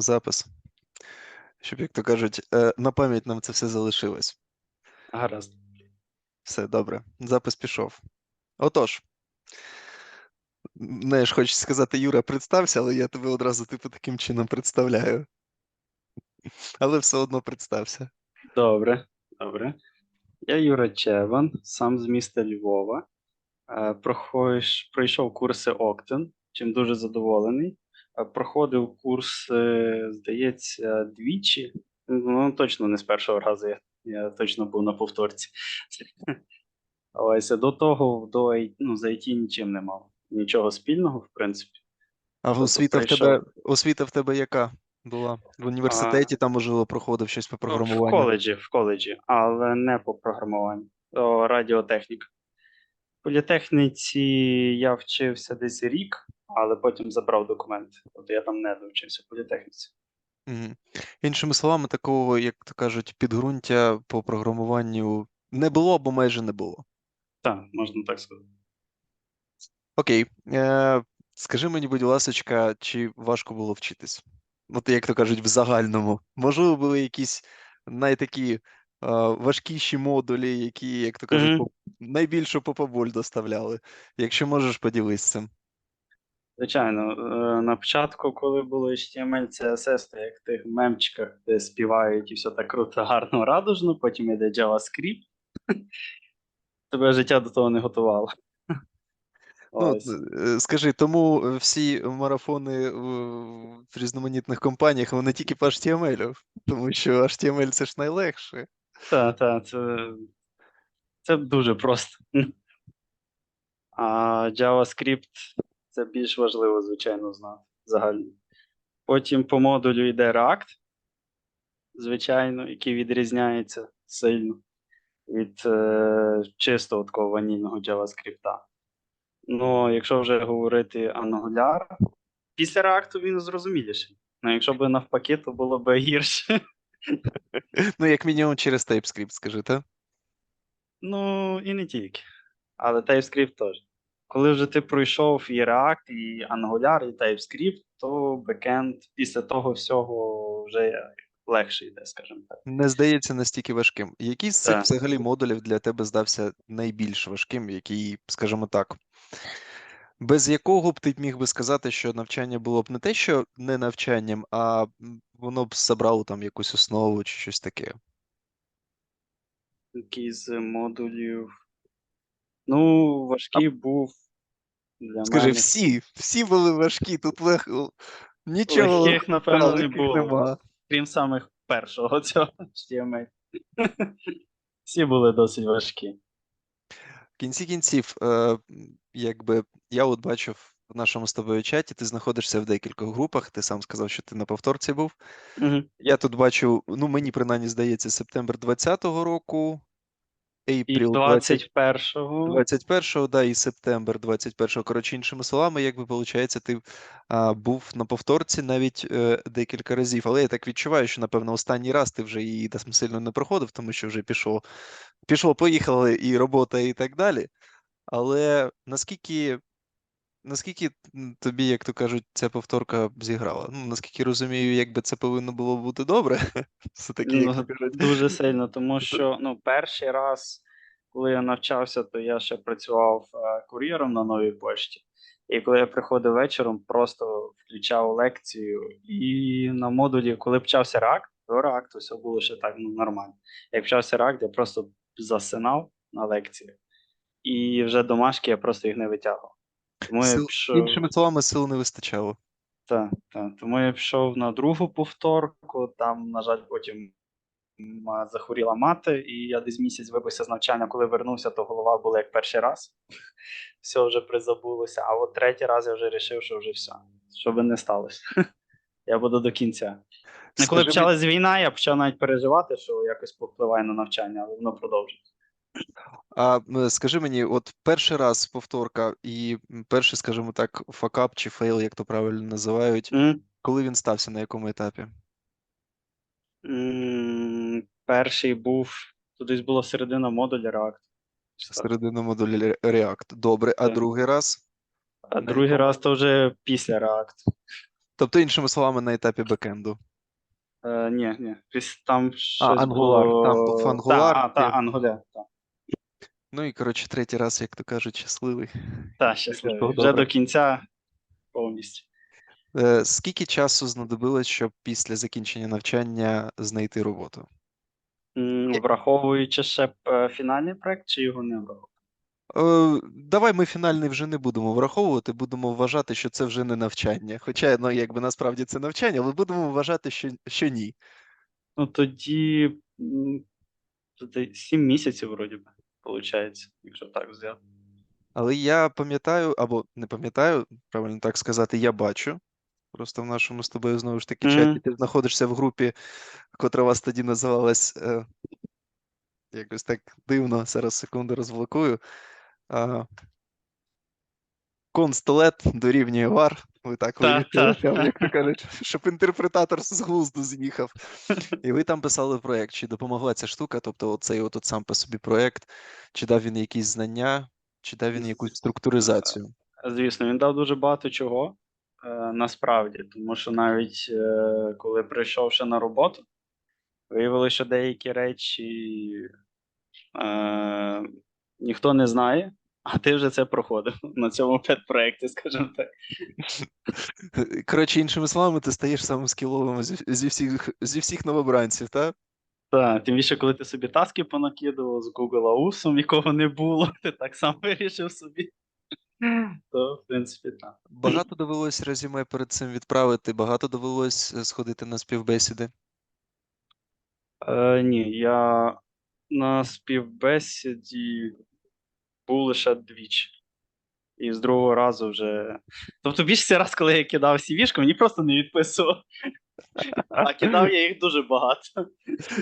запис. Щоб, як то кажуть, е, на пам'ять нам це все залишилось. Гаразд. Все добре. Запис пішов. Отож. Знаєш, хочеться сказати, Юра, представся, але я тебе одразу типу таким чином представляю. Але все одно представся. Добре, добре. Я Юра Чеван, сам з міста Львова. Е, пройшов курси Октен, чим дуже задоволений. Проходив курс, е, здається, двічі. Ну, точно не з першого разу, я, я точно був на повторці. Ось до того до, ну, з IT нічим не мав. Нічого спільного, в принципі. А Тобто освіта в тебе, освіта в тебе яка була? В університеті там, можливо, проходив щось по Ну, В коледжі, в коледжі, але не по програмуванню, радіотехніка. Політехніці я вчився десь рік, але потім забрав документи. Тобто я там не довчився в політехніці. Мгм. Іншими словами, такого, як то кажуть, підґрунтя по програмуванню не було або майже не було. Так, можна так сказати. Окей. Е, скажи мені, будь ласочка, чи важко було вчитись? От як то кажуть, в загальному. Можливо, були якісь найтакі важкіші модулі, які, як то кажуть, по- найбільшу попоболь доставляли. Якщо можеш, поділись цим. Звичайно, е, на початку, коли було HTML, CSS, то як в тих мемчиках, де співають і все так круто, гарно, радужно, потім йде JavaScript. Тебе життя до того не готувало. Ну, е, скажи, тому е, всі марафони в різноманітних компаніях вони тільки по HTML, тому що HTML це ж найлегше. Так, так, це, це дуже просто. А JavaScript це більш важливо, звичайно, знати взагалі. Потім по модулю йде React, звичайно, який відрізняється сильно від е, чистого такого ванільного JavaScript. Ну, якщо вже говорити Angular, після React він зрозуміліший. Ну, якщо б навпаки, то було б гірше. Ну, як мінімум через TypeScript, скажи, так? Ну, і не тільки. Але TypeScript теж. Коли вже ти пройшов і React, і Angular, і TypeScript, то бекенд після того всього вже легше йде, скажімо так. Не здається настільки важким. Який з цих Так. взагалі модулів для тебе здався найбільш важким, який, скажімо так, без якого б ти міг би сказати, що навчання було б не те, що не навчанням, а воно б забрало там якусь основу чи щось таке. Який з модулів. Ну, важкий був для Скажи, мене. всі, всі були важкі, тут лег... нічого Легких, напевно, не було. нема. Крім самих першого цього HTML. Всі були досить важкі. В кінці кінців, е, якби я от бачив в нашому з тобою чаті, ти знаходишся в декількох групах, ти сам сказав, що ти на повторці був. Угу. Я тут бачу, ну мені принаймні здається, септембр 20-го року, April 20... 21-го. 21-го, да, і септембр 21-го. Коротше, іншими словами, якби виходить, ти а, був на повторці навіть е, декілька разів. Але я так відчуваю, що, напевно, останній раз ти вже її там сильно не проходив, тому що вже пішло, пішло, поїхали і робота, і так далі. Але наскільки, наскільки тобі, як то кажуть, ця повторка зіграла? Ну, наскільки розумію, якби це повинно було бути добре. Все-таки, Ну, то. Дуже сильно, тому що ну, перший раз, коли я навчався, то я ще працював е, кур'єром на новій пошті. І коли я приходив вечором, просто включав лекцію. І на модулі, коли почався рак, то рак, то все було ще так ну, нормально. Як почався рак, я просто засинав на лекціях. І вже домашки я просто їх не витягував. Тому я пішов... Іншими словами, сил не вистачало. Так, так. Тому я пішов на другу повторку. Там, на жаль, потім захворіла мати, і я десь місяць вибився з навчання. Коли вернувся, то голова була як перший раз. Все вже призабулося. А от третій раз я вже вирішив, що вже все. Що би не сталося. Я буду до кінця. Ну, Коли Скажи почалась війна, я почав навіть переживати, що якось повпливає на навчання, але воно продовжується. А скажи мені, от перший раз повторка і перший, скажімо так, факап чи фейл, як то правильно називають, М? коли він стався, на якому етапі? М, Перший був, тут десь була середина модуля React. Середина модулі Ре- React. Добре, а Так. другий раз? А На другий раз то вже після React. Тобто, іншими словами, на етапі бекенду. Е, ні, ні. Там щось Angular, було... там був Та, а, та, Angular, та. Ну і коротше, третій раз, як то кажуть, щасливий. Та, щасливий. Вже добре. до кінця повністю. Е, Скільки часу знадобилось, щоб після закінчення навчання знайти роботу? Враховуючи ще е, фінальний проект, чи його не враховуючи? Е, Давай ми фінальний вже не будемо враховувати, будемо вважати, що це вже не навчання. Хоча, ну, якби насправді це навчання, але будемо вважати, що, що ні. Ну тоді м, тоді 7 місяців, вроді би, виходить, якщо так взяти. Але я пам'ятаю, або не пам'ятаю, правильно так сказати, я бачу. Просто в нашому з тобою знову ж таки Мгм. чаті ти знаходишся в групі, котра вас тоді називалась е, якось так дивно, зараз секунду розблокую. Констелет дорівнює вар. Ви так Та, вирішили, як то кажуть, щоб інтерпретатор з глузду з'їхав. І ви там писали проєкт, чи допомогла ця штука, тобто оцей от, сам по собі проєкт, чи дав він якісь знання, чи дав він якусь структуризацію. Звісно, він дав дуже багато чого е, насправді, тому що навіть е, коли прийшов ще на роботу, виявилося, що деякі речі е, ніхто не знає, а ти вже це проходив на цьому педпроекті, скажімо так. Коротше, іншими словами, ти стаєш самим скіловим зі, зі, всіх, зі всіх новобранців, так? Так, тим більше, коли ти собі таски понакидував з Google Аусом, якого не було, ти так само вирішив собі. То, в принципі, так. Багато довелось резюме перед цим відправити, багато довелось е, сходити на співбесіди. Е, ні, я на співбесіді був лише двічі. І з другого разу вже. Тобто, більшість раз, коли я кидав CV-шку, мені просто не відписував. А кидав я їх дуже багато.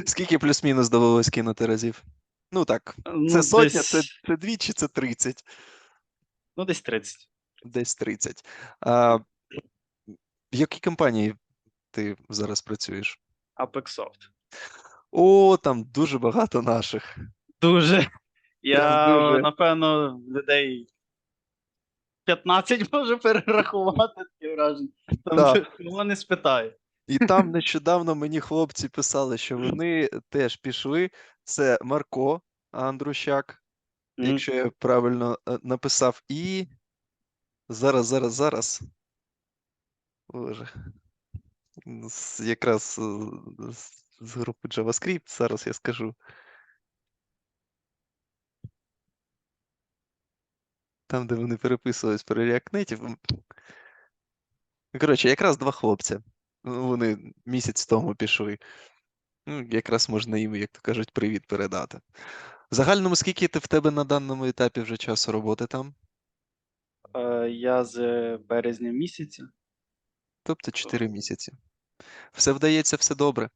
Скільки плюс-мінус довелось кинути разів? Ну так, Ну, це сотня, десь, це, це дві чи це 30? Ну, десь 30. Десь 30. А, в якій компанії ти зараз працюєш? Apexsoft. О, там дуже багато наших. Дуже. Я, дуже. напевно, людей 15 можу перерахувати таке враження. Там кого не спитаю. І там нещодавно мені хлопці писали, що вони теж пішли. Це Марко Андрущак, якщо я правильно е, написав, і зараз, зараз, зараз. Боже. Якраз е, з групи JavaScript, зараз я скажу. Там, де вони переписувались про React Native. Коротше, якраз два хлопця. Ну, Вони місяць тому пішли. Ну, якраз можна їм, як то кажуть, привіт передати. В загальному, скільки ти в тебе на даному етапі вже часу роботи там? Е, Я з березня місяця. Тобто 4 місяці. Все вдається, все добре.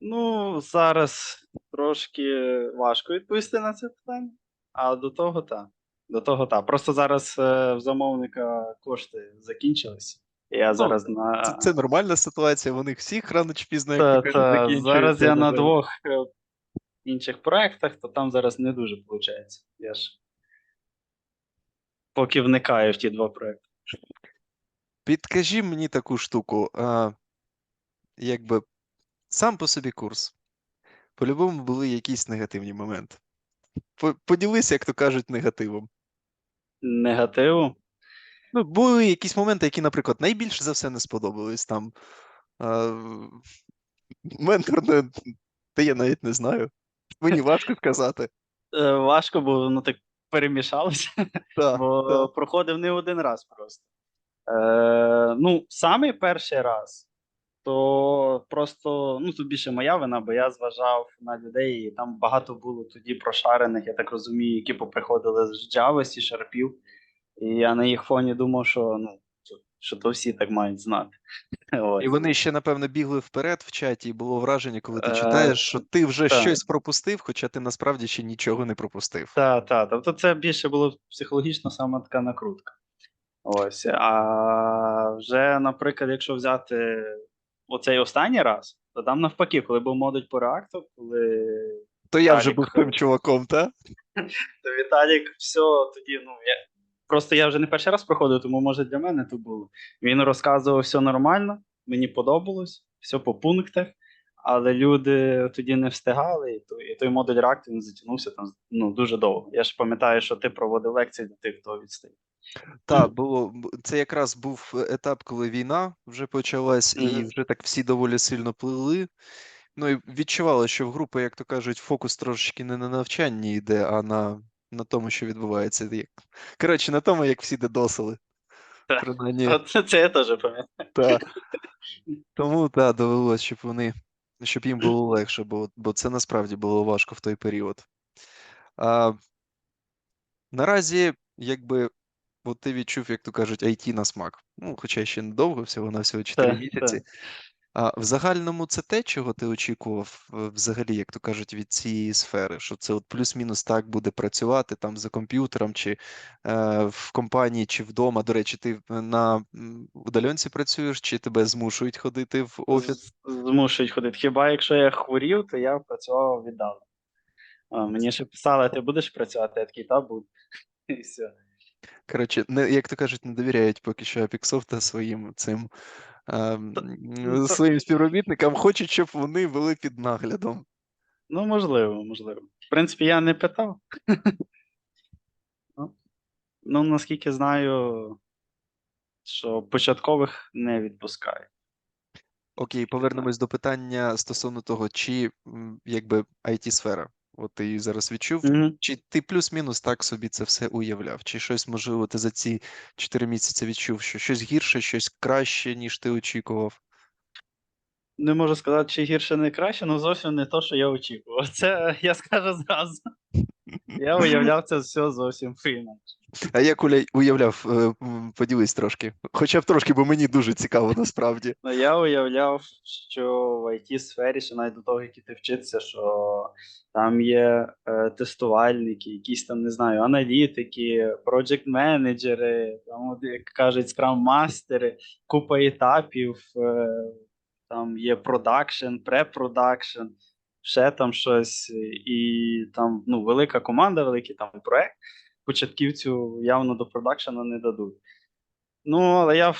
Ну, зараз трошки важко відповісти на це питання, а до того так. До того так. Просто зараз е, в замовника кошти закінчились. Я зараз на. Це, це нормальна ситуація, вони всіх рано чи пізно, як Та, та, зараз я на двох е, інших проєктах, то там зараз не дуже виходить. Я ж поки вникаю в ті два проекти. Підкажи мені таку штуку, а, якби сам по собі курс. По-любому були якісь негативні моменти. По- Поділися, як то кажуть, негативом. Негативу. Ну, були якісь моменти, які, наприклад, найбільше за все не сподобались. Там а, ментор не, та я навіть не знаю. Мені важко сказати. Е, Важко, бо воно так перемішалося. Так, бо так. проходив не один раз просто. Е, ну, самий перший раз, то просто, ну, тут більше моя вина, бо я зважав на людей, і там багато було тоді прошарених, я так розумію, які поприходили з Java, C-Sharpів, і я на їх фоні думав, що, ну, що- то всі так мають знати. Ось. І вони ще, напевно, бігли вперед в чаті, і було враження, коли ти Е, читаєш, що ти вже так. щось пропустив, хоча ти насправді ще нічого не пропустив. Так, так. Тобто це більше було психологічно саме така накрутка. Ось. А вже, наприклад, якщо взяти оцей останній раз, то там навпаки, коли був модуль по реакту, коли То я вже був тим чуваком, так? то Віталік все тоді, ну, я, просто я вже не перший раз проходив, тому може для мене то було. Він розказував все нормально, мені подобалось, все по пунктах, але люди тоді не встигали, і той, і той модуль реакту він затягнувся там ну, дуже довго. Я ж пам'ятаю, що ти проводив лекції для тих, хто відстає. Так, було це якраз був етап, коли війна вже почалась, і вже так всі доволі сильно плили. Ну і відчували, що в групи, як то кажуть, фокус трошечки не на навчанні йде, а на, на тому, що відбувається. Коротше, на тому, як всі дедосили. Так. Принаймні, От Це я теж пам'ятаю. та. Тому так, довелося, щоб вони, щоб їм було легше, бо, бо це насправді було важко в той період. А, наразі, якби, от ти відчув, як то кажуть, IT на смак. Ну, хоча ще недовго, всього на всього 4 Так, місяці. А в загальному це те, чого ти очікував е, взагалі, як то кажуть, від цієї сфери, що це от плюс-мінус так буде працювати там за комп'ютером, чи е, в компанії, чи вдома. До речі, ти на м, удаленці працюєш, чи тебе змушують ходити в офіс? Змушують ходити. Хіба якщо я хворів, то я працював віддалено. Мені ще писали, ти будеш працювати, я такий, та буду. І все. Коротше, не, як то кажуть, не довіряють поки що Апіксофта своїм цим ну, своїм співробітникам, хочуть, щоб вони були під наглядом. Ну, можливо, можливо. В принципі, я не питав. Ну, Ну, наскільки знаю, що початкових не відпускають. Окей, повернемось до питання стосовно того, чи якби IT-сфера. От ти її зараз відчув, Мгм. чи ти плюс-мінус так собі це все уявляв? Чи щось, можливо, ти за ці 4 місяці відчув, що щось гірше, щось краще, ніж ти очікував? Не можу сказати, чи гірше, не краще, але зовсім не то, що я очікував. Це я скажу зразу. Я уявляв це все зовсім по-інакше. А як уявляв, Е, поділись трошки. Хоча б трошки, бо мені дуже цікаво насправді. Ну, я уявляв, що в it сфері, ще навіть до того, як іти вчитися, що там є е, тестувальники, якісь там, не знаю, аналітики, проджект менеджери, там, от, як кажуть, скрам-мастери, купа етапів, е, там є продакшн, препродакшн, ще там щось, і там ну, велика команда, великий там проект. Початківцю явно до продакшена не дадуть. Ну, але я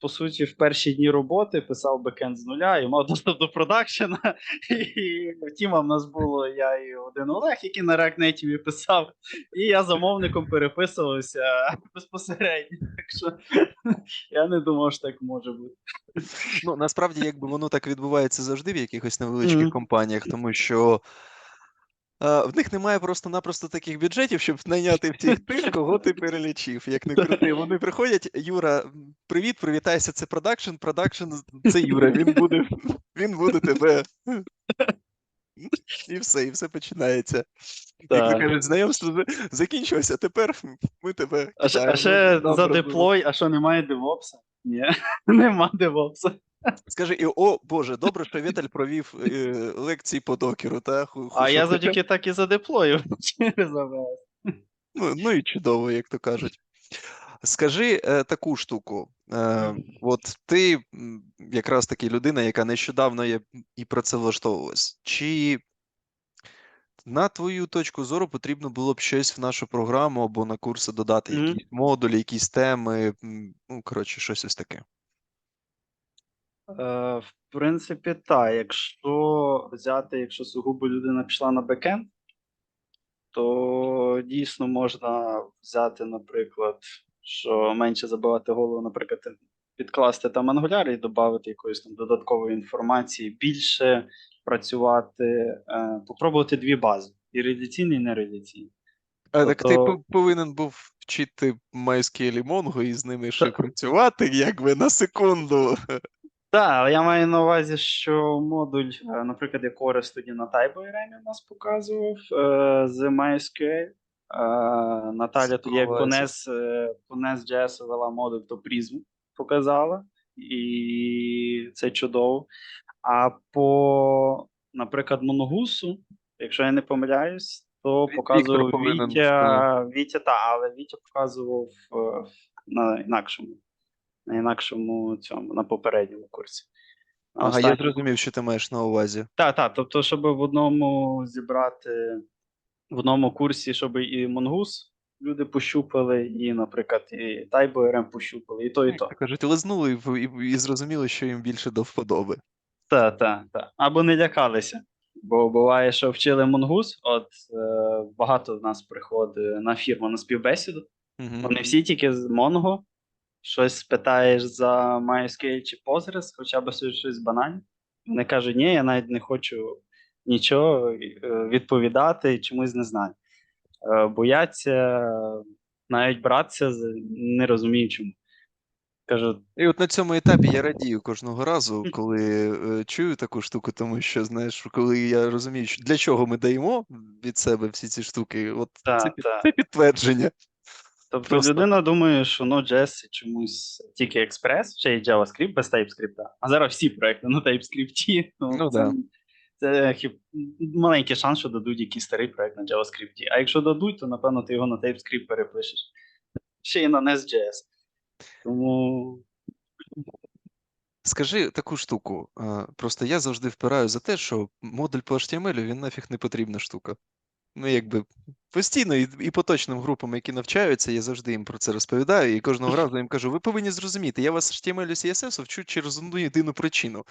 по суті, в перші дні роботи писав бекенд з нуля і мав доступ до продакшена. І в тіма в нас було я і один Олег, який на React Native писав, і я замовником переписувався безпосередньо. Так що я не думав, що так може бути. Ну, насправді, якби воно так відбувається завжди в якихось невеличких Мгм. компаніях, тому що в них немає просто-напросто таких бюджетів, щоб найняти всіх тих, кого ти перелічив. Як не крути, вони приходять. Юра, привіт, привітайся. Це продакшн. Продакшн це Юра. Він буде, він буде тебе. І все, і все починається. Як Так. кажуть, знайомство закінчилося, тепер ми тебе. А ще, а ще за деплой, а що немає девопса? Ні, нема девопса. Скажи, і о Боже, добре, що Віталь провів е, лекції по докеру, та? Ху- ху- А я завдяки так і задеплоїв через AWS. Ну, ну і чудово, як то кажуть. Скажи е, таку штуку. Е, от ти м, якраз таки людина, яка нещодавно є і працевлаштовувалась. Чи на твою точку зору потрібно було б щось в нашу програму або на курси додати, Мгм. якісь модулі, якісь теми, м, ну, коротше, щось ось таке. Е, в принципі, так. Якщо взяти, якщо сугубо людина пішла на бекенд, то дійсно можна взяти, наприклад, що менше забивати голову, наприклад, підкласти там Angular і додати якоїсь там додаткової інформації, більше працювати, е, попробувати дві бази: і реляційний, і нереляційний. А так ти Тобто- повинен був вчити MySQL і Mongo і з ними ще працювати, якби на секунду. Так, але я маю на увазі, що модуль, е, наприклад, як тоді на TypeORM у нас показував е, з MySQL. Е, Наталя тоді як по Класик. NES, е, по NES.js вела модуль, то Prism показала, і це чудово. А по, наприклад, Моногусу, якщо я не помиляюсь, то показував Вітя, Вітя, та, але Вітя показував на інакшому, на інакшому цьому, на попередньому курсі. Ага, я зрозумів, що ти маєш на увазі. Так, так. Тобто, щоб в одному зібрати в одному курсі, щоб і Монгус люди пощупали, і, наприклад, і TypeORM пощупали, і то, і Як то. кажуть, лизнули і, і, і зрозуміли, що їм більше до вподоби. Так, так, так. Або не лякалися. Бо буває, що вчили Монгус, от е, багато в нас приходить на фірму на співбесіду. Мгм. Вони всі тільки з Mongo. Щось спитаєш за MySQL чи Postgres, хоча б щось щось банальне. Вони кажуть, ні, я навіть не хочу нічого е, відповідати, чомусь не знаю. Е, Бояться навіть братися, не розумію чому. Кажу, І от на цьому етапі я радію кожного разу, коли е, чую таку штуку, тому що, знаєш, коли я розумію, що для чого ми даємо від себе всі ці штуки, от та, це, та. це підтвердження. Тобто Просто- людина думає, що Node.js чомусь тільки Express, ще й JavaScript без TypeScript. А зараз всі проекти на TypeScript. Ну, Ну це, да. це хіп... маленький шанс, що дадуть якийсь старий проект на JavaScript. А якщо дадуть, то напевно ти його на TypeScript перепишеш. Ще й на Nest.js. Тому Скажи таку штуку. Просто я завжди впираю за те, що модуль по HTML він нафіг не потрібна штука. Ну, якби постійно і, і поточним групам, які навчаються, я завжди їм про це розповідаю, і кожного разу їм кажу: ви повинні зрозуміти, я вас HTML CSS вчу через одну єдину причину.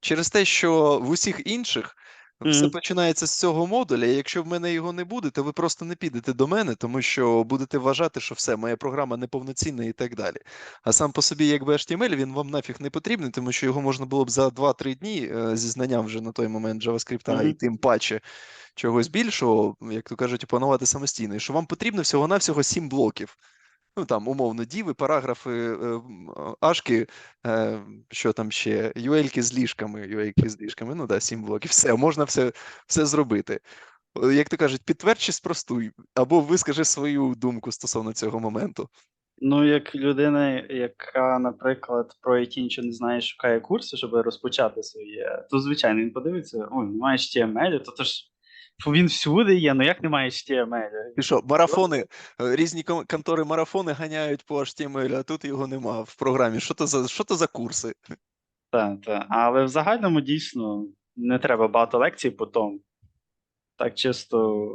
Через те, що в усіх інших все починається з цього модуля, і якщо в мене його не буде, то ви просто не підете до мене, тому що будете вважати, що все, моя програма неповноцінна і так далі. А сам по собі, якби HTML, він вам нафіг не потрібний, тому що його можна було б за 2-3 дні е, зі знанням вже на той момент JavaScript, і тим паче чогось більшого, як то кажуть, опанувати самостійно. І що вам потрібно всього-навсього 7 блоків. Ну там, умовно, діви, параграфи, е, ашки, е, що там ще, UL-ки з ліжками, UL-ки з ліжками, ну да, 7 блоків. Все, можна все, все зробити. Е, Як то кажуть, підтвердь чи спростуй, або вискажи свою думку стосовно цього моменту. Ну, як людина, яка, наприклад, про IT нічого не знає, шукає курси, щоб розпочати своє, то звичайно він подивиться: ой, немає HTML, то, то ж він всюди є, ну як немає HTML? І що, марафони, е, різні контори марафони ганяють по HTML, а тут його нема в програмі. Що то за, що то за курси? Так, так. Але в загальному дійсно не треба багато лекцій по тому. Так чисто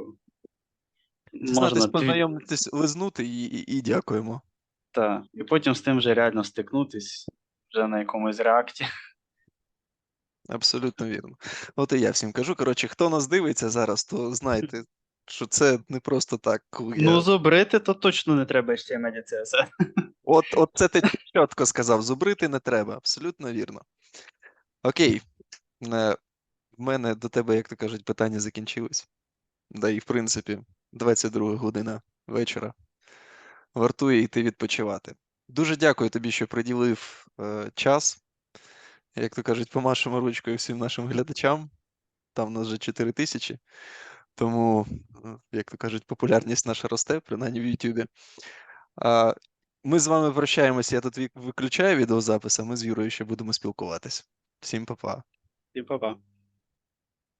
Дізнатись, познайомитись, лизнути і, і, і дякуємо. та. І потім з тим вже реально стикнутись вже на якомусь реакті. Абсолютно вірно. От і я всім кажу. Коротше, хто нас дивиться зараз, то знайте, що це не просто так. коли я- Ну, зубрити то точно не треба і CSS. От, от це ти чітко сказав, зубрити не треба, абсолютно вірно. Окей. Е, В мене до тебе, як то кажуть, питання закінчились. Да і в принципі, 22 година вечора. Вартує йти відпочивати. Дуже дякую тобі, що приділив е, час. Як то кажуть, помашемо ручкою всім нашим глядачам. Там у нас вже 4 тисячі. Тому, е, як то кажуть, популярність наша росте, принаймні в Ютубі. Ми з вами прощаємося. Я тут виключаю відеозапис, а ми з Юрою ще будемо спілкуватись. Всім па-па. Всім па-па.